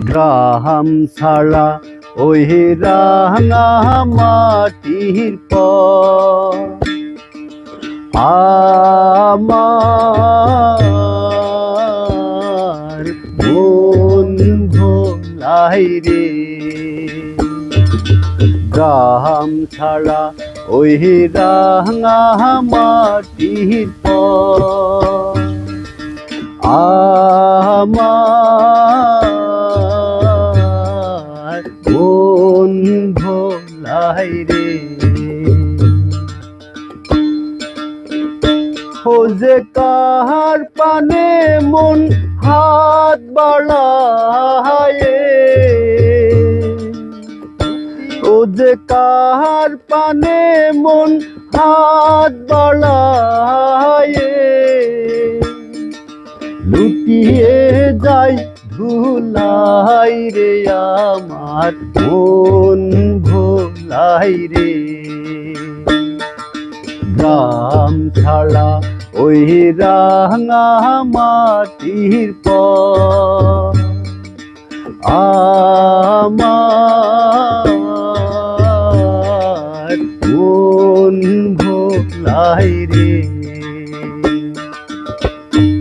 Graham ছাড়া ওই রাঙা মাটির পর আমার মন ভোলাই রে। গ্রাম ছাড়া ওই রাঙা মাটির পর আমার মন ভোলাই রে। ও যে কাহার পানে মন হাত বাড়ায় ও যে কাহার পানে মন হাত বাড়ায় লুটিয়ে যাই ভুলাই রে আমার মন ভোলাই রে। গ্রাম ছাড়া ওই রাঙা মাটির পর আমার মন ভোলাই রে।